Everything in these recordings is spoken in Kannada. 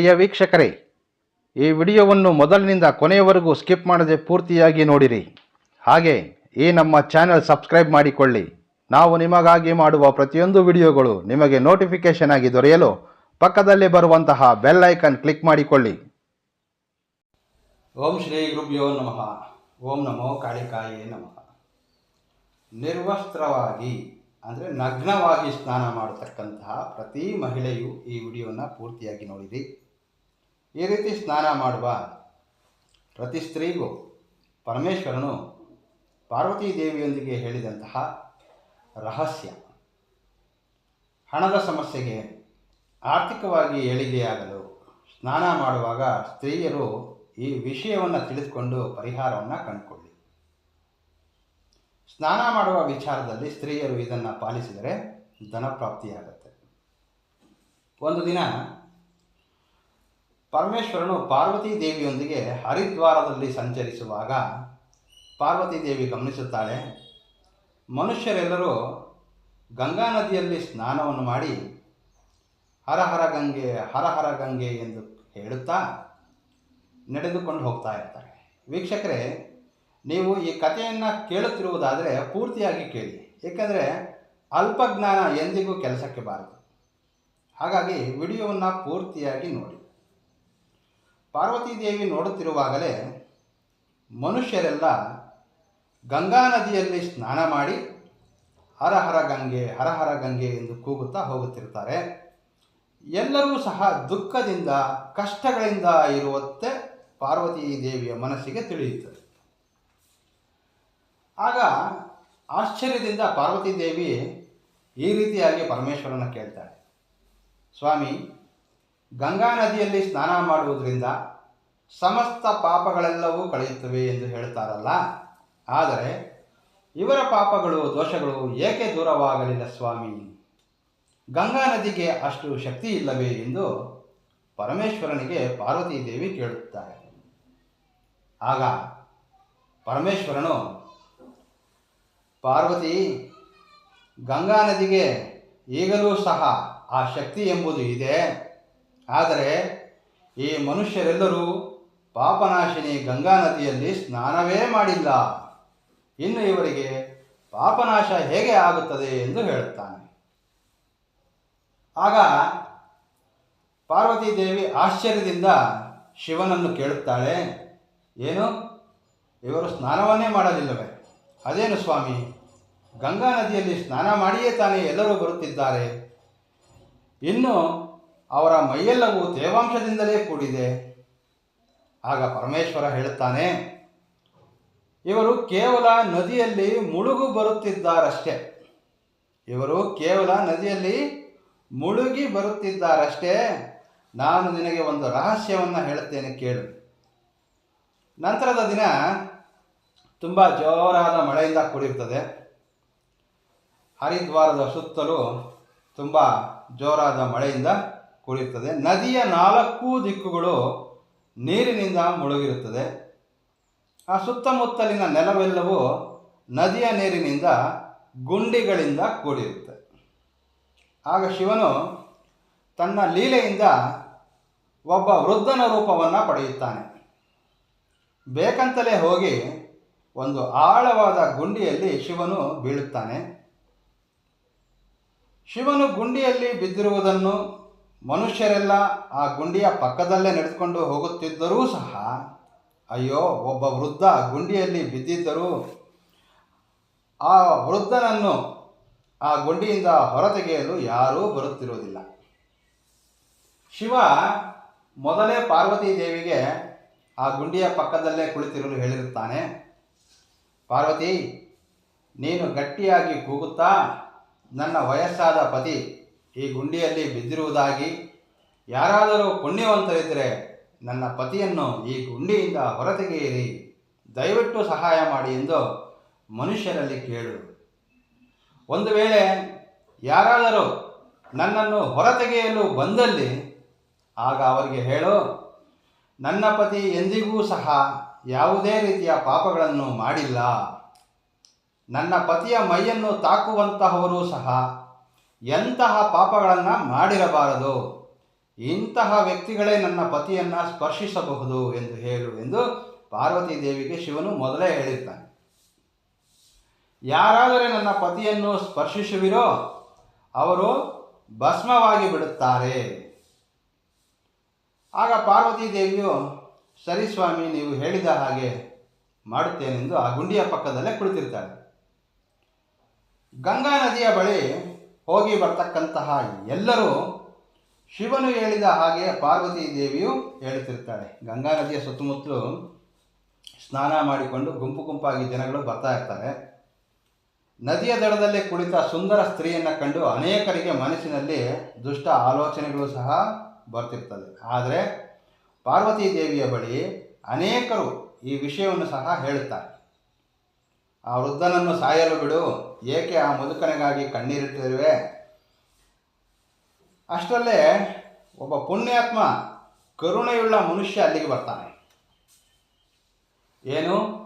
ಪ್ರಿಯ ವೀಕ್ಷಕರೇ, ಈ ವಿಡಿಯೋವನ್ನು ಮೊದಲಿನಿಂದ ಕೊನೆಯವರೆಗೂ ಸ್ಕಿಪ್ ಮಾಡದೆ ಪೂರ್ತಿಯಾಗಿ ನೋಡಿರಿ. ಹಾಗೆ ಈ ನಮ್ಮ ಚಾನೆಲ್ ಸಬ್ಸ್ಕ್ರೈಬ್ ಮಾಡಿಕೊಳ್ಳಿ. ನಾವು ನಿಮಗಾಗಿ ಮಾಡುವ ಪ್ರತಿಯೊಂದು ವಿಡಿಯೋಗಳು ನಿಮಗೆ ನೋಟಿಫಿಕೇಶನ್ ಆಗಿ ದೊರೆಯಲು ಪಕ್ಕದಲ್ಲಿ ಬರುವಂತಹ ಬೆಲ್ ಐಕನ್ ಕ್ಲಿಕ್ ಮಾಡಿಕೊಳ್ಳಿ. ಓಂ ಶ್ರೀ ಗುರುಭ್ಯೋ ನಮಃ. ಓಂ ನಮೋ ಕಾಳಿಕಾಯೇ ನಮಃ. ನಿರ್ವಸ್ತ್ರವಾಗಿ, ಅಂದರೆ ನಗ್ನವಾಗಿ ಸ್ನಾನ ಮಾಡತಕ್ಕಂತಹ ಪ್ರತಿ ಮಹಿಳೆಯು ಈ ವಿಡಿಯೋನ ಪೂರ್ತಿಯಾಗಿ ನೋಡಿರಿ. ಈ ರೀತಿ ಸ್ನಾನ ಮಾಡುವ ಪ್ರತಿ ಸ್ತ್ರೀಗೂ ಪರಮೇಶ್ವರನು ಪಾರ್ವತೀ ದೇವಿಯೊಂದಿಗೆ ಹೇಳಿದಂತಹ ರಹಸ್ಯ. ಹಣದ ಸಮಸ್ಯೆಗೆ ಆರ್ಥಿಕವಾಗಿ ಏಳಿಗೆಯಾಗಲು ಸ್ನಾನ ಮಾಡುವಾಗ ಸ್ತ್ರೀಯರು ಈ ವಿಷಯವನ್ನು ತಿಳಿದುಕೊಂಡು ಪರಿಹಾರವನ್ನು ಕಂಡುಕೊಳ್ಳಿ. ಸ್ನಾನ ಮಾಡುವ ವಿಚಾರದಲ್ಲಿ ಸ್ತ್ರೀಯರು ಇದನ್ನು ಪಾಲಿಸಿದರೆ ಧನಪ್ರಾಪ್ತಿಯಾಗುತ್ತೆ. ಒಂದು ದಿನ ಪರಮೇಶ್ವರನು ಪಾರ್ವತೀ ದೇವಿಯೊಂದಿಗೆ ಹರಿದ್ವಾರದಲ್ಲಿ ಸಂಚರಿಸುವಾಗ ಪಾರ್ವತೀ ದೇವಿ ಗಮನಿಸುತ್ತಾಳೆ. ಮನುಷ್ಯರೆಲ್ಲರೂ ಗಂಗಾ ನದಿಯಲ್ಲಿ ಸ್ನಾನವನ್ನು ಮಾಡಿ ಹರ ಹರ ಗಂಗೆ, ಹರ ಹರ ಗಂಗೆ ಎಂದು ಹೇಳುತ್ತಾ ನಡೆದುಕೊಂಡು ಹೋಗ್ತಾ ಇರ್ತಾರೆ. ವೀಕ್ಷಕರೇ, ನೀವು ಈ ಕಥೆಯನ್ನು ಕೇಳುತ್ತಿರುವುದಾದರೆ ಪೂರ್ತಿಯಾಗಿ ಕೇಳಿ. ಏಕೆಂದರೆ ಅಲ್ಪಜ್ಞಾನ ಎಂದಿಗೂ ಕೆಲಸಕ್ಕೆ ಬಾರದು. ಹಾಗಾಗಿ ವಿಡಿಯೋವನ್ನು ಪೂರ್ತಿಯಾಗಿ ನೋಡಿ. ಪಾರ್ವತೀ ದೇವಿ ನೋಡುತ್ತಿರುವಾಗಲೇ ಮನುಷ್ಯರೆಲ್ಲ ಗಂಗಾ ನದಿಯಲ್ಲಿ ಸ್ನಾನ ಮಾಡಿ ಹರ ಹರ ಗಂಗೆ, ಹರ ಹರ ಗಂಗೆ ಎಂದು ಕೂಗುತ್ತಾ ಹೋಗುತ್ತಿರ್ತಾರೆ ಎಲ್ಲರೂ ಸಹ ದುಃಖದಿಂದ, ಕಷ್ಟಗಳಿಂದ ಇರುವಂತೆ ಪಾರ್ವತೀ ದೇವಿಯ ಮನಸ್ಸಿಗೆ ತಿಳಿಯಿತು ಆಗ ಆಶ್ಚರ್ಯದಿಂದ ಪಾರ್ವತೀ ದೇವಿ ಈ ರೀತಿಯಾಗಿ ಪರಮೇಶ್ವರನ ಕೇಳ್ತಾಳೆ. ಸ್ವಾಮಿ ಗಂಗಾ ನದಿಯಲ್ಲಿ ಸ್ನಾನ ಮಾಡುವುದರಿಂದ ಸಮಸ್ತ ಪಾಪಗಳೆಲ್ಲವೂ ಕಳೆಯುತ್ತವೆ ಎಂದು ಹೇಳ್ತಾರಲ್ಲ. ಆದರೆ ಇವರ ಪಾಪಗಳು, ದೋಷಗಳು ಏಕೆ ದೂರವಾಗಲಿಲ್ಲ ಸ್ವಾಮಿ? ಗಂಗಾ ನದಿಗೆ ಅಷ್ಟು ಶಕ್ತಿ ಇಲ್ಲವೇ ಎಂದು ಪರಮೇಶ್ವರನಿಗೆ ಪಾರ್ವತೀ ದೇವಿ ಕೇಳುತ್ತಾರೆ. ಆಗ ಪರಮೇಶ್ವರನು, ಪಾರ್ವತಿ, ಗಂಗಾ ನದಿಗೆ ಈಗಲೂ ಸಹ ಆ ಶಕ್ತಿ ಎಂಬುದು ಇದೆ. ಆದರೆ ಈ ಮನುಷ್ಯರೆಲ್ಲರೂ ಪಾಪನಾಶಿನಿ ಗಂಗಾ ನದಿಯಲ್ಲಿ ಸ್ನಾನವೇ ಮಾಡಿಲ್ಲ. ಇನ್ನು ಇವರಿಗೆ ಪಾಪನಾಶ ಹೇಗೆ ಆಗುತ್ತದೆ ಎಂದು ಹೇಳುತ್ತಾನೆ. ಆಗ ಪಾರ್ವತೀ ದೇವಿ ಆಶ್ಚರ್ಯದಿಂದ ಶಿವನನ್ನು ಕೇಳುತ್ತಾಳೆ, ಏನು? ಇವರು ಸ್ನಾನವನ್ನೇ ಮಾಡಲಿಲ್ಲವೇ? ಅದೇನು ಸ್ವಾಮಿ? ಗಂಗಾ ನದಿಯಲ್ಲಿ ಸ್ನಾನ ಮಾಡಿಯೇ ತಾನೇ ಎಲ್ಲರೂ ಬರುತ್ತಿದ್ದಾರೆ. ಇನ್ನು ಅವರ ಮೈಯೆಲ್ಲವೂ ತೇವಾಂಶದಿಂದಲೇ ಕೂಡಿದೆ. ಆಗ ಪರಮೇಶ್ವರ ಹೇಳುತ್ತಾನೆ, ಇವರು ಕೇವಲ ನದಿಯಲ್ಲಿ ಮುಳುಗು ಬರುತ್ತಿದ್ದಾರಷ್ಟೇ. ಇವರು ಕೇವಲ ನದಿಯಲ್ಲಿ ಮುಳುಗಿ ಬರುತ್ತಿದ್ದಾರಷ್ಟೇ. ನಾನು ನಿನಗೆ ಒಂದು ರಹಸ್ಯವನ್ನು ಹೇಳುತ್ತೇನೆ ಕೇಳು. ನಂತರದ ದಿನ ತುಂಬ ಜೋರಾದ ಮಳೆಯಿಂದ ಕೂಡಿರ್ತದೆ. ಹರಿದ್ವಾರದ ಸುತ್ತಲೂ ತುಂಬ ಜೋರಾದ ಮಳೆಯಿಂದ ಕೂಡಿರ್ತದೆ ನದಿಯ ನಾಲ್ಕು ದಿಕ್ಕುಗಳು ನೀರಿನಿಂದ ಮುಳುಗಿರುತ್ತದೆ. ಆ ಸುತ್ತಮುತ್ತಲಿನ ನೆಲವೆಲ್ಲವೂ ನದಿಯ ನೀರಿನಿಂದ ಗುಂಡಿಗಳಿಂದ ಕೂಡಿರುತ್ತೆ. ಆಗ ಶಿವನು ತನ್ನ ಲೀಲೆಯಿಂದ ಒಬ್ಬ ವೃದ್ಧನ ರೂಪವನ್ನು ಪಡೆಯುತ್ತಾನೆ. ಬೇಕಂತಲೇ ಹೋಗಿ ಒಂದು ಆಳವಾದ ಗುಂಡಿಯಲ್ಲಿ ಶಿವನು ಬೀಳುತ್ತಾನೆ. ಶಿವನು ಗುಂಡಿಯಲ್ಲಿ ಬಿದ್ದಿರುವುದನ್ನು ಮನುಷ್ಯರೆಲ್ಲ ಆ ಗುಂಡಿಯ ಪಕ್ಕದಲ್ಲೇ ನಡೆದುಕೊಂಡು ಹೋಗುತ್ತಿದ್ದರೂ ಸಹ, ಅಯ್ಯೋ, ಒಬ್ಬ ವೃದ್ಧ ಗುಂಡಿಯಲ್ಲಿ ಬಿದ್ದಿದ್ದರೂ ಆ ವೃದ್ಧನನ್ನು ಆ ಗುಂಡಿಯಿಂದ ಹೊರತೆಗೆಯಲು ಯಾರೂ ಬರುತ್ತಿರುವುದಿಲ್ಲ. ಶಿವ ಮೊದಲೇ ಪಾರ್ವತಿ ದೇವಿಗೆ ಆ ಗುಂಡಿಯ ಪಕ್ಕದಲ್ಲೇ ಕುಳಿತಿರಲು ಹೇಳಿರುತ್ತಾನೆ. ಪಾರ್ವತಿ, ನೀನು ಗಟ್ಟಿಯಾಗಿ ಕೂಗುತ್ತಾ ನನ್ನ ವಯಸ್ಸಾದ ಪತಿ ಈ ಗುಂಡಿಯಲ್ಲಿ ಬಿದ್ದಿರುವುದಾಗಿ ಯಾರಾದರೂ ಪುಣ್ಯವಂತರಿದ್ದರೆ ನನ್ನ ಪತಿಯನ್ನು ಈ ಗುಂಡಿಯಿಂದ ಹೊರತೆಗೆಯಿರಿ. ದಯವಿಟ್ಟು ಸಹಾಯ ಮಾಡಿ ಎಂದು ಮನುಷ್ಯರಲ್ಲಿ ಕೇಳು. ಒಂದು ವೇಳೆ ಯಾರಾದರೂ ನನ್ನನ್ನು ಹೊರತೆಗೆಯಲು ಬಂದಲ್ಲಿ ಆಗ ಅವರಿಗೆ ಹೇಳು, ನನ್ನ ಪತಿ ಎಂದಿಗೂ ಸಹ ಯಾವುದೇ ರೀತಿಯ ಪಾಪಗಳನ್ನು ಮಾಡಿಲ್ಲ. ನನ್ನ ಪತಿಯ ಮೈಯನ್ನು ತಾಕುವಂತಹವರು ಸಹ ಎಂತಹ ಪಾಪಗಳನ್ನು ಮಾಡಿರಬಾರದು. ಇಂತಹ ವ್ಯಕ್ತಿಗಳೇ ನನ್ನ ಪತಿಯನ್ನು ಸ್ಪರ್ಶಿಸಬಹುದು ಎಂದು ಹೇಳು ಎಂದು ಪಾರ್ವತಿ ದೇವಿಗೆ ಶಿವನು ಮೊದಲೇ ಹೇಳಿರ್ತಾನೆ. ಯಾರಾದರೆ ನನ್ನ ಪತಿಯನ್ನು ಸ್ಪರ್ಶಿಸುವಿರೋ ಅವರು ಭಸ್ಮವಾಗಿ ಬಿಡುತ್ತಾರೆ. ಆಗ ಪಾರ್ವತಿ ದೇವಿಯು, ಸರಿ ಸ್ವಾಮಿ, ನೀವು ಹೇಳಿದ ಹಾಗೆ ಮಾಡುತ್ತೇನೆಂದು ಆ ಗುಂಡಿಯ ಪಕ್ಕದಲ್ಲೇ ಕುಳಿತಿರ್ತಾಳೆ. ಗಂಗಾ ನದಿಯ ಬಳಿ ಹೋಗಿ ಬರ್ತಕ್ಕಂತಹ ಎಲ್ಲರೂ ಶಿವನು ಹೇಳಿದ ಹಾಗೆ ಪಾರ್ವತಿ ದೇವಿಯು ಹೇಳುತ್ತಿರ್ತಾಳೆ. ಗಂಗಾ ನದಿಯ ಸುತ್ತಮುತ್ತಲು ಸ್ನಾನ ಮಾಡಿಕೊಂಡು ಗುಂಪು ಗುಂಪಾಗಿ ಜನಗಳು ಬರ್ತಾ ಇರ್ತಾರೆ. ನದಿಯ ದಡದಲ್ಲೇ ಕುಳಿತ ಸುಂದರ ಸ್ತ್ರೀಯನ್ನು ಕಂಡು ಅನೇಕರಿಗೆ ಮನಸ್ಸಿನಲ್ಲಿ ದುಷ್ಟ ಆಲೋಚನೆಗಳು ಸಹ ಬರ್ತಿರ್ತದೆ. ಆದರೆ ಪಾರ್ವತಿ ದೇವಿಯ ಬಳಿ ಅನೇಕರು ಈ ವಿಷಯವನ್ನು ಸಹ ಹೇಳುತ್ತಾರೆ. ಆ ವೃದ್ಧನನ್ನು ಸಾಯಲು ಬಿಡು. ಏಕೆ ಆ ಮುದುಕನಿಗಾಗಿ ಕಣ್ಣೀರಿಟ್ಟಿರುವೆ? ಅಷ್ಟರಲ್ಲೇ ಒಬ್ಬ ಪುಣ್ಯಾತ್ಮ ಕರುಣೆಯುಳ್ಳ ಮನುಷ್ಯ ಅಲ್ಲಿಗೆ ಬರ್ತಾನೆ. ಏನು?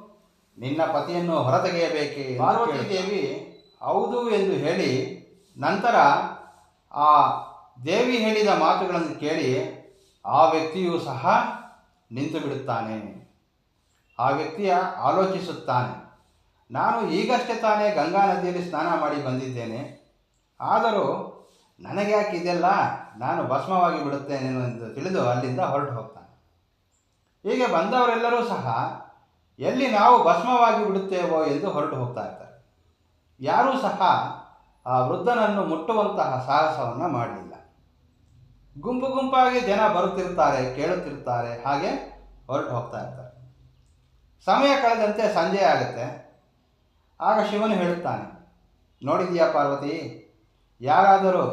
ನಿನ್ನ ಪತಿಯನ್ನು ಹೊರತೆಗೆಯಬೇಕೆ ಪಾರ್ವತಿ. ದೇವಿ ಹೌದು ಎಂದು ಹೇಳಿ ನಂತರ ಆ ದೇವಿ ಹೇಳಿದ ಮಾತುಗಳನ್ನು ಕೇಳಿ ಆ ವ್ಯಕ್ತಿಯು ಸಹ ನಿಂತು ಬಿಡುತ್ತಾನೆ ಆ ವ್ಯಕ್ತಿಯ ಆಲೋಚಿಸುತ್ತಾನೆ. ನಾನು ಈಗಷ್ಟೇ ತಾನೇ ಗಂಗಾ ನದಿಯಲ್ಲಿ ಸ್ನಾನ ಮಾಡಿ ಬಂದಿದ್ದೇನೆ. ಆದರೂ ನನಗೆ ಯಾಕೆ ಇದೆಲ್ಲ? ನಾನು ಭಸ್ಮವಾಗಿ ಬಿಡುತ್ತೇನೆ ಎಂದು ತಿಳಿದು ಅಲ್ಲಿಂದ ಹೊರಟು ಹೋಗ್ತಾನೆ. ಹೀಗೆ ಬಂದವರೆಲ್ಲರೂ ಸಹ ಎಲ್ಲಿ ನಾವು ಭಸ್ಮವಾಗಿ ಬಿಡುತ್ತೇವೋ ಎಂದು ಹೊರಟು ಹೋಗ್ತಾ ಇರ್ತಾರೆ. ಯಾರೂ ಸಹ ಆ ವೃದ್ಧನನ್ನು ಮುಟ್ಟುವಂತಹ ಸಾಹಸವನ್ನು ಮಾಡಲಿಲ್ಲ. ಗುಂಪು ಗುಂಪಾಗಿ ಜನ ಬರುತ್ತಿರ್ತಾರೆ, ಕೇಳುತ್ತಿರ್ತಾರೆ, ಹಾಗೆ ಹೊರಟು ಹೋಗ್ತಾ ಇರ್ತಾರೆ. ಸಮಯ ಕಳೆದಂತೆ ಸಂಜೆ ಆಗುತ್ತೆ. ಆಗ ಶಿವನು ಹೇಳುತ್ತಾನೆ, ನೋಡಿದೀಯಾ ಪಾರ್ವತಿ? ಯಾರಾದರೂ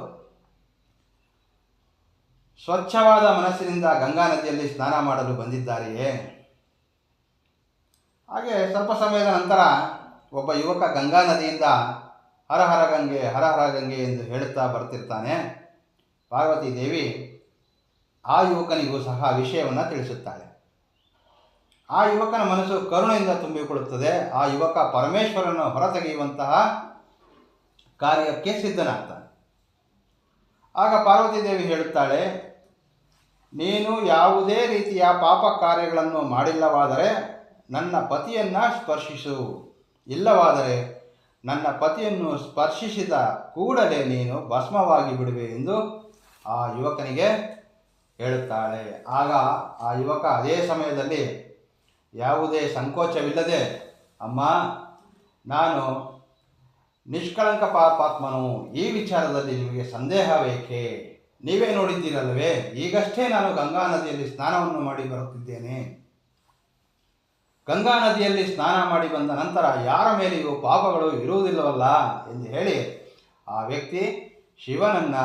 ಸ್ವಚ್ಛವಾದ ಮನಸ್ಸಿನಿಂದ ಗಂಗಾ ನದಿಯಲ್ಲಿ ಸ್ನಾನ ಮಾಡಲು ಬಂದಿದ್ದಾರೆಯೇ? ಹಾಗೆ ಸ್ವಲ್ಪ ಸಮಯದ ನಂತರ ಒಬ್ಬ ಯುವಕ ಗಂಗಾ ನದಿಯಿಂದ ಹರ ಹರ ಗಂಗೆ, ಹರ ಹರ ಗಂಗೆ ಎಂದು ಹೇಳುತ್ತಾ ಬರ್ತಿರ್ತಾನೆ. ಪಾರ್ವತಿ ದೇವಿ ಆ ಯುವಕನಿಗೂ ಸಹ ವಿಷಯವನ್ನು ತಿಳಿಸುತ್ತಾಳೆ. ಆ ಯುವಕನ ಮನಸ್ಸು ಕರುಣೆಯಿಂದ ತುಂಬಿಕೊಳ್ಳುತ್ತದೆ. ಆ ಯುವಕ ಪರಮೇಶ್ವರನ ಹೊರತೆಗೆಯುವಂತಹ ಕಾರ್ಯಕ್ಕೆ ಸಿದ್ಧನಾಗ್ತಾನೆ. ಆಗ ಪಾರ್ವತಿದೇವಿ ಹೇಳುತ್ತಾಳೆ, ನೀನು ಯಾವುದೇ ರೀತಿಯ ಪಾಪ ಕಾರ್ಯಗಳನ್ನು ಮಾಡಿಲ್ಲವಾದರೆ ನನ್ನ ಪತಿಯನ್ನು ಸ್ಪರ್ಶಿಸು. ಇಲ್ಲವಾದರೆ ನನ್ನ ಪತಿಯನ್ನು ಸ್ಪರ್ಶಿಸಿದ ಕೂಡಲೇ ನೀನು ಭಸ್ಮವಾಗಿ ಬಿಡುವೆ ಎಂದು ಆ ಯುವಕನಿಗೆ ಹೇಳುತ್ತಾಳೆ. ಆಗ ಆ ಯುವಕ ಅದೇ ಸಮಯದಲ್ಲಿ ಯಾವುದೇ ಸಂಕೋಚವಿಲ್ಲದೆ, ಅಮ್ಮ, ನಾನು ನಿಷ್ಕಳಂಕ ಪಾಪಾತ್ಮನು, ಈ ವಿಚಾರದಲ್ಲಿ ನಿಮಗೆ ಸಂದೇಹ ಬೇಕೆ ನೀವೇ ನೋಡಿದ್ದೀರಲ್ವೇ ಈಗಷ್ಟೇ ನಾನು ಗಂಗಾ ನದಿಯಲ್ಲಿ ಸ್ನಾನವನ್ನು ಮಾಡಿ ಬರುತ್ತಿದ್ದೇನೆ. ಗಂಗಾ ನದಿಯಲ್ಲಿ ಸ್ನಾನ ಮಾಡಿ ಬಂದ ನಂತರ ಯಾರ ಮೇಲೆಯೂ ಪಾಪಗಳು ಇರುವುದಿಲ್ಲವಲ್ಲ ಎಂದು ಹೇಳಿ, ಆ ವ್ಯಕ್ತಿ ಶಿವನನ್ನ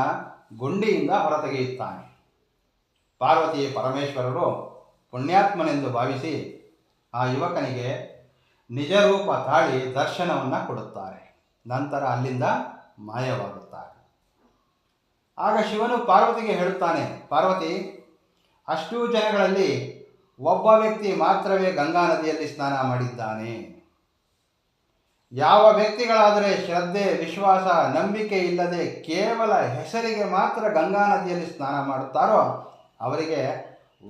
ಗುಂಡಿಯಿಂದ ಹೊರತೆಗೆಯುತ್ತಾನೆ. ಪಾರ್ವತಿ ಪರಮೇಶ್ವರರು ಪುಣ್ಯಾತ್ಮನೆಂದು ಭಾವಿಸಿ ಆ ಯುವಕನಿಗೆ ನಿಜರೂಪ ತಾಳಿ ದರ್ಶನವನ್ನು ಕೊಡುತ್ತಾರೆ. ನಂತರ ಅಲ್ಲಿಂದ ಮಾಯವಾಗುತ್ತಾರೆ. ಆಗ ಶಿವನು ಪಾರ್ವತಿಗೆ ಹೇಳುತ್ತಾನೆ, ಪಾರ್ವತಿ, ಅಷ್ಟೂ ಜನಗಳಲ್ಲಿ ಒಬ್ಬ ವ್ಯಕ್ತಿ ಮಾತ್ರವೇ ಗಂಗಾ ನದಿಯಲ್ಲಿ ಸ್ನಾನ ಮಾಡಿದ್ದಾನೆ. ಯಾವ ವ್ಯಕ್ತಿಗಳಾದರೆ ಶ್ರದ್ಧೆ, ವಿಶ್ವಾಸ, ನಂಬಿಕೆ ಇಲ್ಲದೆ ಕೇವಲ ಹೆಸರಿಗೆ ಮಾತ್ರ ಗಂಗಾ ನದಿಯಲ್ಲಿ ಸ್ನಾನ ಮಾಡುತ್ತಾರೋ, ಅವರಿಗೆ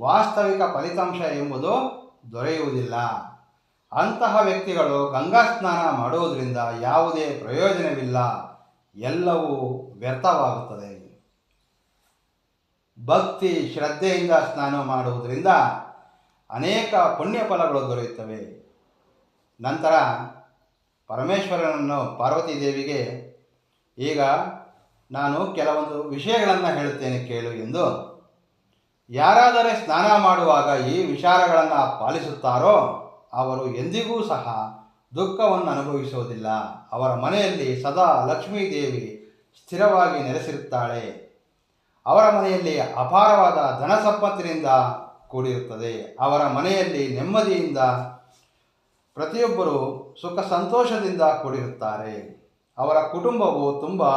ವಾಸ್ತವಿಕ ಫಲಿತಾಂಶ ಎಂಬುದು ದೊರೆಯುವುದಿಲ್ಲ. ಅಂತಹ ವ್ಯಕ್ತಿಗಳು ಗಂಗಾ ಸ್ನಾನ ಮಾಡುವುದರಿಂದ ಯಾವುದೇ ಪ್ರಯೋಜನವಿಲ್ಲ. ಎಲ್ಲವೂ ವ್ಯರ್ಥವಾಗುತ್ತದೆ. ಭಕ್ತಿ ಶ್ರದ್ಧೆಯಿಂದ ಸ್ನಾನ ಮಾಡುವುದರಿಂದ ಅನೇಕ ಪುಣ್ಯ ಫಲಗಳು ದೊರೆಯುತ್ತವೆ. ನಂತರ ಪರಮೇಶ್ವರನನ್ನು ಪಾರ್ವತಿ ದೇವಿಗೆ, ಈಗ ನಾನು ಕೆಲವೊಂದು ವಿಷಯಗಳನ್ನು ಹೇಳುತ್ತೇನೆ ಕೇಳು ಎಂದು ಯಾರಾದರೆ ಸ್ನಾನ ಮಾಡುವಾಗ ಈ ವಿಚಾರಗಳನ್ನು ಪಾಲಿಸುತ್ತಾರೋ ಅವರು ಎಂದಿಗೂ ಸಹ ದುಃಖವನ್ನು ಅನುಭವಿಸುವುದಿಲ್ಲ. ಅವರ ಮನೆಯಲ್ಲಿ ಸದಾ ಲಕ್ಷ್ಮೀದೇವಿ ಸ್ಥಿರವಾಗಿ ನೆಲೆಸಿರುತ್ತಾಳೆ. ಅವರ ಮನೆಯಲ್ಲಿ ಅಪಾರವಾದ ಧನ ಸಂಪತ್ತಿನಿಂದ ಕೂಡಿರುತ್ತದೆ. ಅವರ ಮನೆಯಲ್ಲಿ ನೆಮ್ಮದಿಯಿಂದ ಪ್ರತಿಯೊಬ್ಬರು ಸುಖ ಸಂತೋಷದಿಂದ ಕೂಡಿರುತ್ತಾರೆ. ಅವರ ಕುಟುಂಬವು ತುಂಬ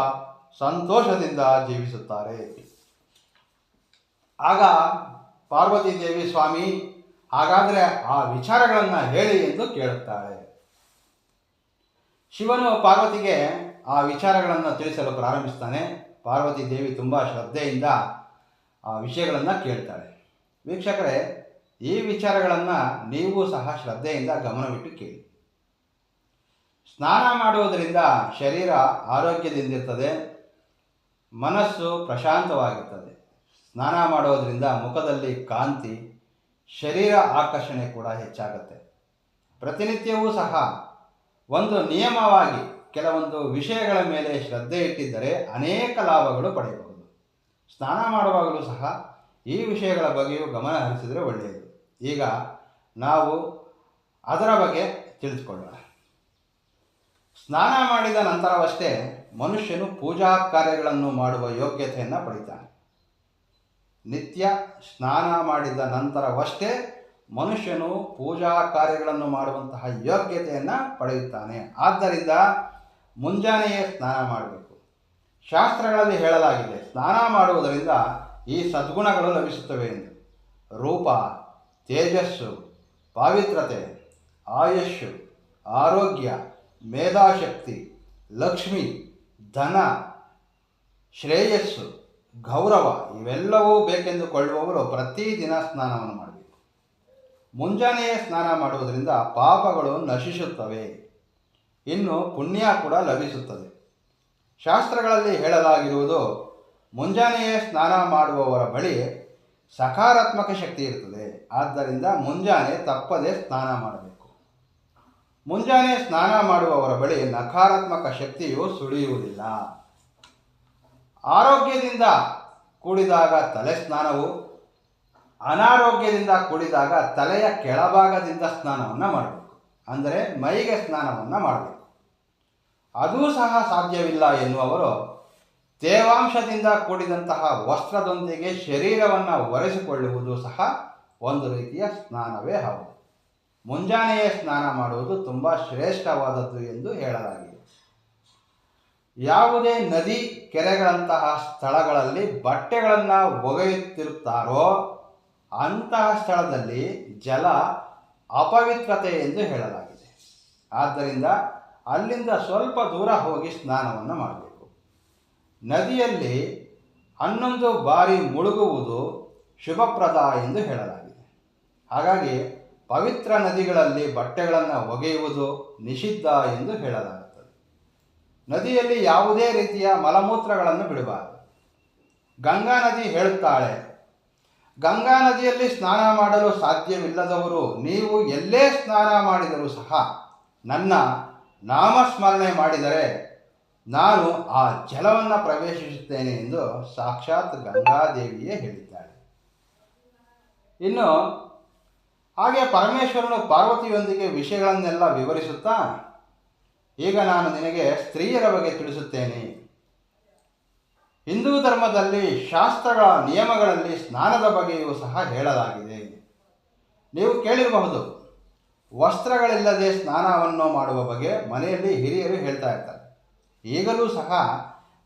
ಸಂತೋಷದಿಂದ ಜೀವಿಸುತ್ತಾರೆ. ಆಗ ಪಾರ್ವತಿ ದೇವಿ ಸ್ವಾಮಿ, ಹಾಗಾದರೆ ಆ ವಿಚಾರಗಳನ್ನು ಹೇಳಿ ಎಂದು ಕೇಳುತ್ತಾಳೆ ಶಿವನು ಪಾರ್ವತಿಗೆ ಆ ವಿಚಾರಗಳನ್ನು ತಿಳಿಸಲು ಪ್ರಾರಂಭಿಸ್ತಾನೆ. ಪಾರ್ವತಿ ದೇವಿ ತುಂಬ ಶ್ರದ್ಧೆಯಿಂದ ಆ ವಿಷಯಗಳನ್ನು ಕೇಳ್ತಾಳೆ. ವೀಕ್ಷಕರೇ, ಈ ವಿಚಾರಗಳನ್ನು ನೀವು ಸಹ ಶ್ರದ್ಧೆಯಿಂದ ಗಮನವಿಟ್ಟು ಕೇಳಿ. ಸ್ನಾನ ಮಾಡುವುದರಿಂದ ಶರೀರ ಆರೋಗ್ಯದಿಂದಿರ್ತದೆ, ಮನಸ್ಸು ಪ್ರಶಾಂತವಾಗಿರ್ತದೆ. ಸ್ನಾನ ಮಾಡೋದರಿಂದ ಮುಖದಲ್ಲಿ ಕಾಂತಿ, ಶರೀರ ಆಕರ್ಷಣೆ ಕೂಡ ಹೆಚ್ಚಾಗುತ್ತೆ. ಪ್ರತಿನಿತ್ಯವೂ ಸಹ ಒಂದು ನಿಯಮವಾಗಿ ಕೆಲವೊಂದು ವಿಷಯಗಳ ಮೇಲೆ ಶ್ರದ್ಧೆ ಇಟ್ಟಿದ್ದರೆ ಅನೇಕ ಲಾಭಗಳು ಪಡೆಯಬಹುದು. ಸ್ನಾನ ಮಾಡುವಾಗಲೂ ಸಹ ಈ ವಿಷಯಗಳ ಬಗ್ಗೆಯೂ ಗಮನ ಹರಿಸಿದರೆ ಒಳ್ಳೆಯದು. ಈಗ ನಾವು ಅದರ ಬಗ್ಗೆ ತಿಳಿದುಕೊಳ್ಳೋಣ. ಸ್ನಾನ ಮಾಡಿದ ನಂತರವಷ್ಟೇ ಮನುಷ್ಯನು ಪೂಜಾ ಕಾರ್ಯಗಳನ್ನು ಮಾಡುವ ಯೋಗ್ಯತೆಯನ್ನು ಪಡಿತಾನೆ. ನಿತ್ಯ ಸ್ನಾನ ಮಾಡಿದ ನಂತರವಷ್ಟೇ ಮನುಷ್ಯನು ಪೂಜಾ ಕಾರ್ಯಗಳನ್ನು ಮಾಡುವಂತಹ ಯೋಗ್ಯತೆಯನ್ನು ಪಡೆಯುತ್ತಾನೆ. ಆದ್ದರಿಂದ ಮುಂಜಾನೆಯೇ ಸ್ನಾನ ಮಾಡಬೇಕು. ಶಾಸ್ತ್ರಗಳಲ್ಲಿ ಹೇಳಲಾಗಿದೆ, ಸ್ನಾನ ಮಾಡುವುದರಿಂದ ಈ ಸದ್ಗುಣಗಳು ಲಭಿಸುತ್ತವೆ ಎಂದು. ರೂಪ, ತೇಜಸ್ಸು ಪಾವಿತ್ರತೆ ಆಯುಷ್ಯು, ಆರೋಗ್ಯ, ಮೇಧಾಶಕ್ತಿ, ಲಕ್ಷ್ಮಿ, ಧನ, ಶ್ರೇಯಸ್ಸು ಗೌರವ ಇವೆಲ್ಲವೂ ಬೇಕೆಂದುಕೊಳ್ಳುವವರು ಪ್ರತಿದಿನ ಸ್ನಾನವನ್ನು ಮಾಡಬೇಕು. ಮುಂಜಾನೆಯೇ ಸ್ನಾನ ಮಾಡುವುದರಿಂದ ಪಾಪಗಳು ನಶಿಸುತ್ತವೆ. ಇನ್ನು ಪುಣ್ಯ ಕೂಡ ಲಭಿಸುತ್ತದೆ. ಶಾಸ್ತ್ರಗಳಲ್ಲಿ ಹೇಳಲಾಗಿರುವುದು ಮುಂಜಾನೆಯೇ ಸ್ನಾನ ಮಾಡುವವರ ಬಳಿ ಸಕಾರಾತ್ಮಕ ಶಕ್ತಿ ಇರುತ್ತದೆ. ಆದ್ದರಿಂದ ಮುಂಜಾನೆ ತಪ್ಪದೇ ಸ್ನಾನ ಮಾಡಬೇಕು. ಮುಂಜಾನೆ ಸ್ನಾನ ಮಾಡುವವರ ಬಳಿ ನಕಾರಾತ್ಮಕ ಶಕ್ತಿಯು ಸುಳಿಯುವುದಿಲ್ಲ. ಆರೋಗ್ಯದಿಂದ ಕೂಡಿದಾಗ ತಲೆ ಸ್ನಾನವು, ಅನಾರೋಗ್ಯದಿಂದ ಕೂಡಿದಾಗ ತಲೆಯ ಕೆಳಭಾಗದಿಂದ ಸ್ನಾನವನ್ನು ಮಾಡಬೇಕು. ಅಂದರೆ ಮೈಗೆ ಸ್ನಾನವನ್ನು ಮಾಡಬೇಕು. ಅದೂ ಸಹ ಸಾಧ್ಯವಿಲ್ಲ ಎನ್ನುವವರು ತೇವಾಂಶದಿಂದ ಕೂಡಿದಂತಹ ವಸ್ತ್ರದೊಂದಿಗೆ ಶರೀರವನ್ನು ಒರೆಸಿಕೊಳ್ಳುವುದು ಸಹ ಒಂದು ರೀತಿಯ ಸ್ನಾನವೇ ಹೌದು. ಮುಂಜಾನೆಯೇ ಸ್ನಾನ ಮಾಡುವುದು ತುಂಬ ಶ್ರೇಷ್ಠವಾದದ್ದು ಎಂದು ಹೇಳಲಾಗಿದೆ. ಯಾವುದೇ ನದಿ, ಕೆರೆಗಳಂತಹ ಸ್ಥಳಗಳಲ್ಲಿ ಬಟ್ಟೆಗಳನ್ನು ಒಗೆಯುತ್ತಿರುತ್ತಾರೋ ಅಂತಹ ಸ್ಥಳದಲ್ಲಿ ಜಲ ಅಪವಿತ್ರತೆ ಎಂದು ಹೇಳಲಾಗಿದೆ. ಆದ್ದರಿಂದ ಅಲ್ಲಿಂದ ಸ್ವಲ್ಪ ದೂರ ಹೋಗಿ ಸ್ನಾನವನ್ನು ಮಾಡಬೇಕು. ನದಿಯಲ್ಲಿ ಹನ್ನೊಂದು ಬಾರಿ ಮುಳುಗುವುದು ಶುಭಪ್ರದ ಎಂದು ಹೇಳಲಾಗಿದೆ. ಹಾಗಾಗಿ ಪವಿತ್ರ ನದಿಗಳಲ್ಲಿ ಬಟ್ಟೆಗಳನ್ನು ಒಗೆಯುವುದು ನಿಷಿದ್ಧ ಎಂದು ಹೇಳಲಾಗುತ್ತದೆ ನದಿಯಲ್ಲಿ ಯಾವುದೇ ರೀತಿಯ ಮಲಮೂತ್ರಗಳನ್ನು ಬಿಡಬಾರದು. ಗಂಗಾ ನದಿ ಹೇಳುತ್ತಾಳೆ, ಗಂಗಾ ನದಿಯಲ್ಲಿ ಸ್ನಾನ ಮಾಡಲು ಸಾಧ್ಯವಿಲ್ಲದವರು ನೀವು ಎಲ್ಲೇ ಸ್ನಾನ ಮಾಡಿದರೂ ಸಹ ನನ್ನ ನಾಮಸ್ಮರಣೆ ಮಾಡಿದರೆ ನಾನು ಆ ಜಲವನ್ನು ಪ್ರವೇಶಿಸುತ್ತೇನೆ ಎಂದು ಸಾಕ್ಷಾತ್ ಗಂಗಾದೇವಿಯೇ ಹೇಳಿದ್ದಾಳೆ. ಇನ್ನು ಹಾಗೆ ಪರಮೇಶ್ವರನು ಪಾರ್ವತಿಯೊಂದಿಗೆ ವಿಷಯಗಳನ್ನೆಲ್ಲ ವಿವರಿಸುತ್ತಾ ಈಗ ನಾನು ನಿನಗೆ ಸ್ತ್ರೀಯರ ಬಗ್ಗೆ ತಿಳಿಸುತ್ತೇನೆ. ಹಿಂದೂ ಧರ್ಮದಲ್ಲಿ ಶಾಸ್ತ್ರಗಳ ನಿಯಮಗಳಲ್ಲಿ ಸ್ನಾನದ ಬಗ್ಗೆಯೂ ಸಹ ಹೇಳಲಾಗಿದೆ. ನೀವು ಕೇಳಿರಬಹುದು, ವಸ್ತ್ರಗಳಿಲ್ಲದೆ ಸ್ನಾನವನ್ನು ಮಾಡುವ ಬಗ್ಗೆ ಮನೆಯಲ್ಲಿ ಹಿರಿಯರು ಹೇಳ್ತಾ ಇರ್ತಾರೆ. ಈಗಲೂ ಸಹ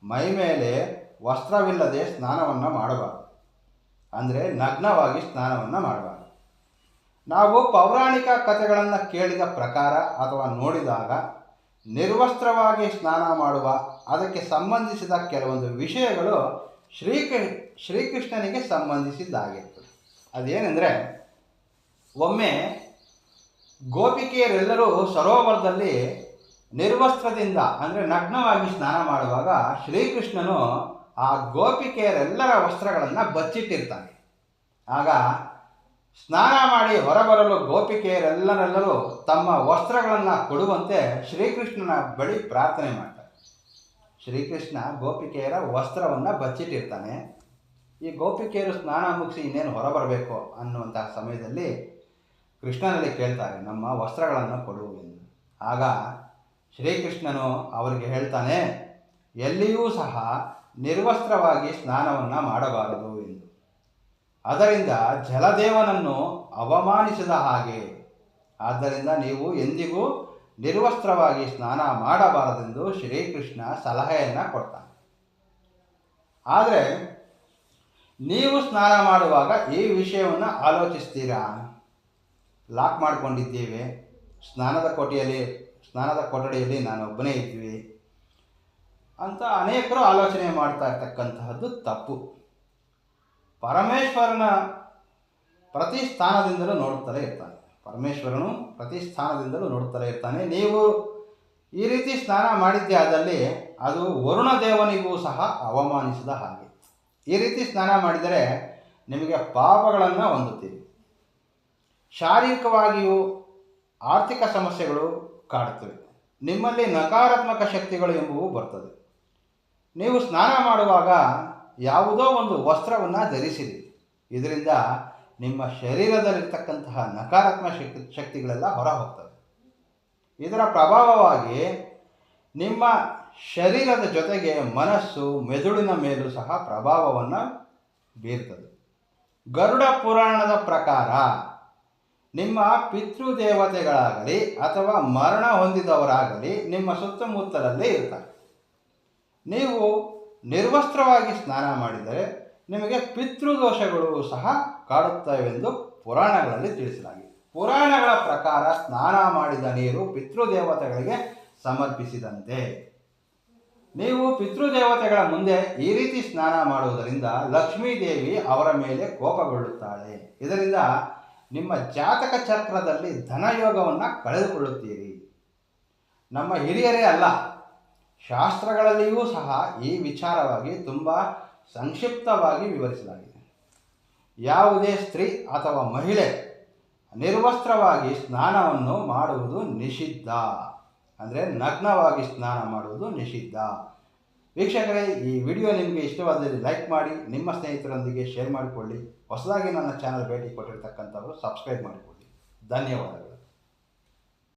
ಮೈ ಮೇಲೆ ವಸ್ತ್ರವಿಲ್ಲದೆ ಸ್ನಾನವನ್ನು ಮಾಡಬಾರದು. ಅಂದರೆ ನಗ್ನವಾಗಿ ಸ್ನಾನವನ್ನು ಮಾಡಬಾರದು. ನಾವು ಪೌರಾಣಿಕ ಕಥೆಗಳನ್ನು ಕೇಳಿದ ಪ್ರಕಾರ ಅಥವಾ ನೋಡಿದಾಗ ನಿರ್ವಸ್ತ್ರವಾಗಿ ಸ್ನಾನ ಮಾಡುವ, ಅದಕ್ಕೆ ಸಂಬಂಧಿಸಿದ ಕೆಲವೊಂದು ವಿಷಯಗಳು ಶ್ರೀಕೃ, ಶ್ರೀಕೃಷ್ಣನಿಗೆ ಸಂಬಂಧಿಸಿದ್ದಾಗಿತ್ತು ಅದೇನೆಂದರೆ, ಒಮ್ಮೆ ಗೋಪಿಕೆಯರೆಲ್ಲರೂ ಸರೋವರದಲ್ಲಿ ನಿರ್ವಸ್ತ್ರದಿಂದ, ಅಂದರೆ ನಗ್ನವಾಗಿ ಸ್ನಾನ ಮಾಡುವಾಗ ಶ್ರೀಕೃಷ್ಣನು ಆ ಗೋಪಿಕೆಯರೆಲ್ಲರ ವಸ್ತ್ರಗಳನ್ನು ಬಚ್ಚಿಟ್ಟಿರ್ತಾನೆ. ಆಗ ಸ್ನಾನ ಮಾಡಿ ಹೊರಬರಲು ಗೋಪಿಕೆಯರೆಲ್ಲರೆಲ್ಲರೂ ತಮ್ಮ ವಸ್ತ್ರಗಳನ್ನು ಕೊಡುವಂತೆ ಶ್ರೀಕೃಷ್ಣನ ಬಳಿ ಪ್ರಾರ್ಥನೆ ಮಾಡ್ತಾರೆ. ಶ್ರೀಕೃಷ್ಣ ಗೋಪಿಕೆಯರ ವಸ್ತ್ರವನ್ನು ಬಚ್ಚಿಟ್ಟಿರ್ತಾನೆ. ಈ ಗೋಪಿಕೆಯರು ಸ್ನಾನ ಮುಗಿಸಿ ಇನ್ನೇನು ಹೊರಬರಬೇಕು ಅನ್ನುವಂತಹ ಸಮಯದಲ್ಲಿ ಕೃಷ್ಣನಲ್ಲಿ ಕೇಳ್ತಾರೆ, ನಮ್ಮ ವಸ್ತ್ರಗಳನ್ನು ಕೊಡು ಆಗ ಶ್ರೀಕೃಷ್ಣನು ಅವರಿಗೆ ಹೇಳ್ತಾನೆ, ಎಲ್ಲಿಯೂ ಸಹ ನಿರ್ವಸ್ತ್ರವಾಗಿ ಸ್ನಾನವನ್ನು ಮಾಡಬಾರದು ಎಂದು. ಅದರಿಂದ ಜಲದೇವನನ್ನು ಅವಮಾನಿಸಿದ ಹಾಗೆ. ಆದ್ದರಿಂದ ನೀವು ಎಂದಿಗೂ ನಿರ್ವಸ್ತ್ರವಾಗಿ ಸ್ನಾನ ಮಾಡಬಾರದೆಂದು ಶ್ರೀಕೃಷ್ಣ ಸಲಹೆಯನ್ನು ಕೊಡ್ತಾನೆ ಆದರೆ ನೀವು ಸ್ನಾನ ಮಾಡುವಾಗ ಈ ವಿಷಯವನ್ನು ಆಲೋಚಿಸ್ತೀರಾ? ಲಾಕ್ ಮಾಡಿಕೊಂಡಿದ್ದೇವೆ. ಸ್ನಾನದ ಕೊಠಿಯಲ್ಲಿ ಸ್ನಾನದ ಕೊಠಡಿಯಲ್ಲಿ ನಾನು ಒಬ್ಬನೇ ಇದ್ವಿ ಅಂತ ಅನೇಕರು ಆಲೋಚನೆ ಮಾಡ್ತಾ ಇರ್ತಕ್ಕಂತಹದ್ದು ತಪ್ಪು. ಪರಮೇಶ್ವರನ ಪ್ರತಿ ಸ್ಥಾನದಿಂದಲೂ ನೋಡುತ್ತಲೇ ಇರ್ತಾನೆ. ಪರಮೇಶ್ವರನು ಪ್ರತಿ ಸ್ಥಾನದಿಂದಲೂ ನೋಡುತ್ತಲೇ ಇರ್ತಾನೆ. ನೀವು ಈ ರೀತಿ ಸ್ನಾನ ಮಾಡಿದ್ದೇ ಆದಲ್ಲಿ ಅದು ವರುಣ ದೇವನಿಗೂ ಸಹ ಅವಮಾನಿಸಿದ ಹಾಗೆ. ಈ ರೀತಿ ಸ್ನಾನ ಮಾಡಿದರೆ ನಿಮಗೆ ಪಾಪಗಳನ್ನು ಹೊಂದುತ್ತೀರಿ. ಶಾರೀರಿಕವಾಗಿಯೂ ಆರ್ಥಿಕ ಸಮಸ್ಯೆಗಳು ಕಾಡುತ್ತವೆ. ನಿಮ್ಮಲ್ಲಿ ನಕಾರಾತ್ಮಕ ಶಕ್ತಿಗಳು ಎಂಬುವು ಬರ್ತದೆ. ನೀವು ಸ್ನಾನ ಮಾಡುವಾಗ ಯಾವುದೋ ಒಂದು ವಸ್ತ್ರವನ್ನು ಧರಿಸಿರಿ. ಇದರಿಂದ ನಿಮ್ಮ ಶರೀರದಲ್ಲಿರ್ತಕ್ಕಂತಹ ನಕಾರಾತ್ಮಕ ಶಕ್ತಿ, ಶಕ್ತಿಗಳೆಲ್ಲ ಹೊರ ಹೋಗ್ತದೆ ಇದರ ಪ್ರಭಾವವಾಗಿ ನಿಮ್ಮ ಶರೀರದ ಜೊತೆಗೆ ಮನಸ್ಸು, ಮೆದುಳಿನ ಮೇಲೂ ಸಹ ಪ್ರಭಾವವನ್ನು ಬೀರ್ತದೆ. ಗರುಡ ಪುರಾಣದ ಪ್ರಕಾರ ನಿಮ್ಮ ಪಿತೃದೇವತೆಗಳಾಗಲಿ ಅಥವಾ ಮರಣ ಹೊಂದಿದವರಾಗಲಿ ನಿಮ್ಮ ಸುತ್ತಮುತ್ತಲಲ್ಲೇ ಇರ್ತಾರೆ. ನೀವು ನಿರ್ವಸ್ತ್ರವಾಗಿ ಸ್ನಾನ ಮಾಡಿದರೆ ನಿಮಗೆ ಪಿತೃದೋಷಗಳು ಸಹ ಕಾಡುತ್ತವೆಂದು ಪುರಾಣಗಳಲ್ಲಿ ತಿಳಿಸಲಾಗಿದೆ. ಪುರಾಣಗಳ ಪ್ರಕಾರ ಸ್ನಾನ ಮಾಡಿದ ನೀರು ಪಿತೃದೇವತೆಗಳಿಗೆ ಸಮರ್ಪಿಸಿದಂತೆ. ನೀವು ಪಿತೃದೇವತೆಗಳ ಮುಂದೆ ಈ ರೀತಿ ಸ್ನಾನ ಮಾಡುವುದರಿಂದ ಲಕ್ಷ್ಮೀ ದೇವಿ ಅವರ ಮೇಲೆ ಕೋಪಗೊಳ್ಳುತ್ತಾಳೆ. ಇದರಿಂದ ನಿಮ್ಮ ಜಾತಕ ಚಕ್ರದಲ್ಲಿ ಧನಯೋಗವನ್ನು ಕಳೆದುಕೊಳ್ಳುತ್ತೀರಿ. ನಮ್ಮ ಹಿರಿಯರೇ ಅಲ್ಲ ಶಾಸ್ತ್ರಗಳಲ್ಲಿಯೂ ಸಹ ಈ ವಿಚಾರವಾಗಿ ತುಂಬ ಸಂಕ್ಷಿಪ್ತವಾಗಿ ವಿವರಿಸಲಾಗಿದೆ. ಯಾವುದೇ ಸ್ತ್ರೀ ಅಥವಾ ಮಹಿಳೆ ನಿರ್ವಸ್ತ್ರವಾಗಿ ಸ್ನಾನವನ್ನು ಮಾಡುವುದು ನಿಷಿದ್ಧ. ಅಂದರೆ ನಗ್ನವಾಗಿ ಸ್ನಾನ ಮಾಡುವುದು ನಿಷಿದ್ಧ. ವೀಕ್ಷಕರೇ, ಈ ವಿಡಿಯೋ ನಿಮಗೆ ಇಷ್ಟವಾದಲ್ಲಿ ಲೈಕ್ ಮಾಡಿ, ನಿಮ್ಮ ಸ್ನೇಹಿತರೊಂದಿಗೆ ಶೇರ್ ಮಾಡಿಕೊಳ್ಳಿ. ಹೊಸದಾಗಿ ನನ್ನ ಚಾನಲ್ ಭೇಟಿ ಕೊಟ್ಟಿರ್ತಕ್ಕಂಥವರು ಸಬ್ಸ್ಕ್ರೈಬ್ ಮಾಡಿಕೊಳ್ಳಿ. ಧನ್ಯವಾದಗಳು.